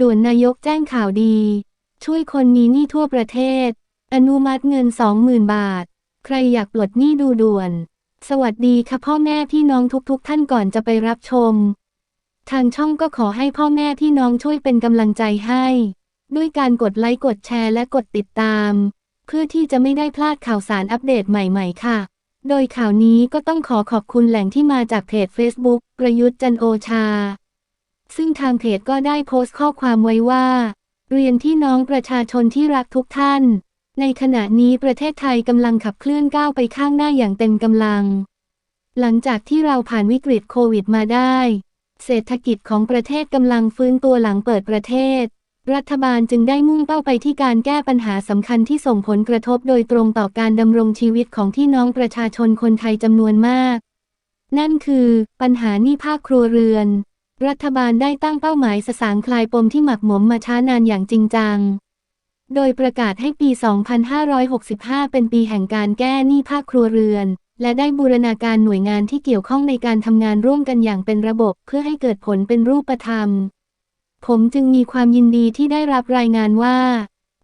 ด่วนนายกแจ้งข่าวดี ช่วยคนมีหนี้ทั่วประเทศ อนุมัติเงิน 20,000 บาท ใครอยากปลดหนี้ดูด่วน สวัสดีค่ะพ่อแม่พี่น้องทุกๆ ท่านก่อนจะไปรับชม ทางช่องก็ขอให้พ่อแม่พี่น้องช่วยเป็นกำลังใจให้ ด้วยการกดไลค์กดแชร์และกดติดตาม เพื่อที่จะไม่ได้พลาดข่าวสารอัปเดตใหม่ๆ ค่ะ โดยข่าวนี้ก็ต้องขอขอบคุณแหล่งที่มาจากเพจ Facebook ประยุทธ์จันโอชา ซึ่งทางเพจก็ได้โพสต์ข้อความไว้ว่า เรียนที่น้องประชาชนที่รักทุกท่าน ในขณะนี้ประเทศไทยกำลังขับเคลื่อนก้าวไปข้างหน้าอย่างเต็มกำลัง หลังจากที่เราผ่านวิกฤตโควิดมาได้ เศรษฐกิจของประเทศกำลังฟื้นตัวหลังเปิดประเทศ รัฐบาลจึงได้มุ่งเป้าไปที่การแก้ปัญหาสำคัญที่ส่งผลกระทบโดยตรงต่อการดำรงชีวิตของที่น้องประชาชนคนไทยจำนวนมาก นั่นคือ ปัญหาหนี้ภาคครัวเรือน รัฐบาลได้ตั้งเป้าหมายสสางคลายปมที่หมักหมมมาช้านานอย่างจริงจัง โดยประกาศให้ปี 2565 เป็นปีแห่งการแก้หนี้ภาคครัวเรือน และได้บูรณาการหน่วยงานที่เกี่ยวข้องในการทำงานร่วมกันอย่างเป็นระบบเพื่อให้เกิดผลเป็นรูปธรรม ผมจึงมีความยินดีที่ได้รับรายงานว่า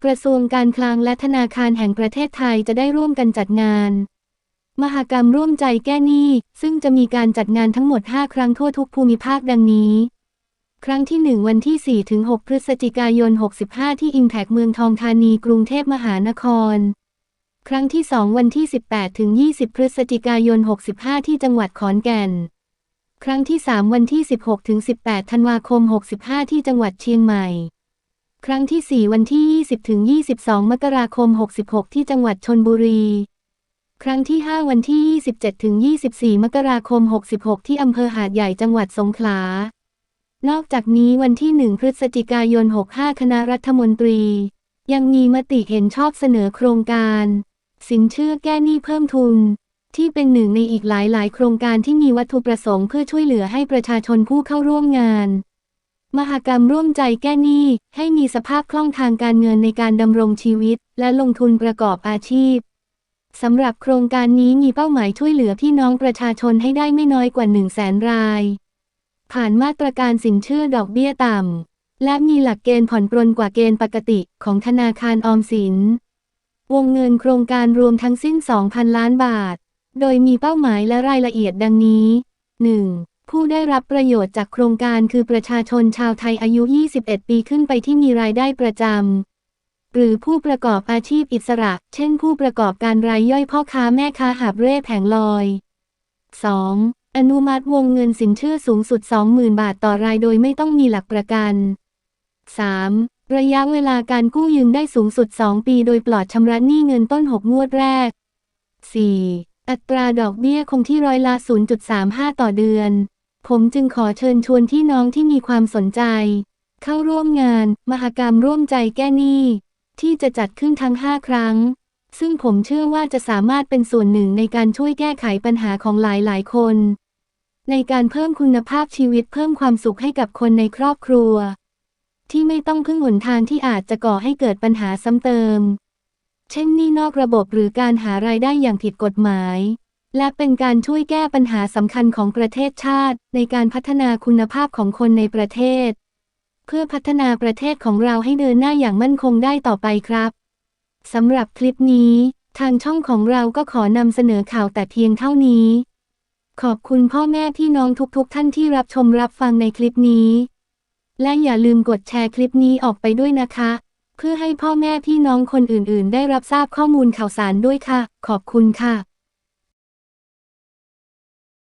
กระทรวงการคลังและธนาคารแห่งประเทศไทยจะได้ร่วมกันจัดงาน มหกรรมร่วมใจแก้หนี้ ซึ่งจะมีการจัดงานทั้งหมด 5 ครั้งทั่วทุกภูมิภาคดังนี้ ครั้งที่ 1 วันที่4-6พฤศจิกายน 65 ที่ Impact เมืองทองธานี กรุงเทพมหานคร ครั้งที่ 2 วันที่ 18-20 พฤศจิกายน 65 ที่จังหวัดขอนแก่น ครั้งที่ 3 วันที่ 16-18 ธันวาคม 65 ที่จังหวัดเชียงใหม่ ครั้งที่ 4 วันที่ 20-22 มกราคม 66 ที่จังหวัดชนบุรี ครั้งที่ 5 วันที่ 27-24 มกราคม 66 ที่อำเภอหาดใหญ่จังหวัดสงขลา นอกจากนี้วันที่ 1 พฤศจิกายน 65 คณะรัฐมนตรี ยังมีมติเห็นชอบเสนอโครงการ สินเชื่อแก้หนี้เพิ่มทุน ที่เป็นหนึ่งในอีกหลายๆโครงการที่มีวัตถุประสงค์เพื่อช่วยเหลือให้ประชาชนผู้เข้าร่วมงาน มหกรรมร่วมใจแก้หนี้ให้มีสภาพคล่องทางการเงินในการดำรงชีวิต และลงทุนประกอบอาชีพ สำหรับโครงการนี้มีเป้าหมายช่วยเหลือพี่น้องประชาชนให้ได้ไม่น้อยกว่า 1 0 0 0 0แสนราย ผ่านมาตรการสินเชื่อดอกเบี้ยต่ำ และมีหลักเกณฑ์ผ่อนปรนกว่าเกณฑ์ปกติของธนาคารออมสิน วงเงินโครงการรวมทั้งสิ้น 2,000 ล้านบาท โดยมีเป้าหมายและรายละเอียดดังนี้ 1. ผู้ได้รับประโยชน์จากโครงการคือประชาชนชาวไทยอายุ 21 ปีขึ้นไปที่มีรายได้ประจำ หรือผู้ประกอบอาชีพอิสระ เช่นผู้ประกอบการรายย่อยพ่อค้าแม่ค้าหาบเร่แผงลอย 2. อนุมัติวงเงินสินเชื่อสูงสุด 20,000 บาทต่อรายโดยไม่ต้องมีหลักประกัน 3. ระยะเวลาการกู้ยืมได้สูงสุด 2 ปีโดยปลอดชำระหนี้เงินต้น 6 งวดแรก 4. อัตราดอกเบี้ยคงที่ร้อยละ 0.35 ต่อเดือน ผมจึงขอเชิญชวนที่น้องที่มีความสนใจ เข้าร่วมงาน มหกรรมร่วมใจแก้หนี้ ที่จะจัดขึ้นทั้ง 5 ครั้ง ซึ่งผมเชื่อว่าจะสามารถเป็นส่วนหนึ่งในการช่วยแก้ไขปัญหาของหลายๆคน ในการเพิ่มคุณภาพชีวิตเพิ่มความสุขให้กับคนในครอบครัว ที่ไม่ต้องพึ่งหนทางที่อาจจะก่อให้เกิดปัญหาซ้ำเติม เช่นนี้นอกระบบหรือการหารายได้อย่างผิดกฎหมายและเป็นการช่วยแก้ปัญหาสำคัญของประเทศชาติ ในการพัฒนาคุณภาพของคนในประเทศ เพื่อพัฒนาประเทศของเราให้เดินหน้าอย่างมั่นคงได้ต่อไปครับสำหรับคลิปนี้ ทางช่องของเราก็ขอนำเสนอข่าวแต่เพียงเท่านี้ ขอบคุณพ่อแม่พี่น้องทุกๆท่านที่รับชมรับฟังในคลิปนี้ และอย่าลืมกดแชร์คลิปนี้ออกไปด้วยนะคะ เพื่อให้พ่อแม่พี่น้องคนอื่นๆ ได้รับทราบข้อมูลข่าวสารด้วยค่ะ ขอบคุณค่ะ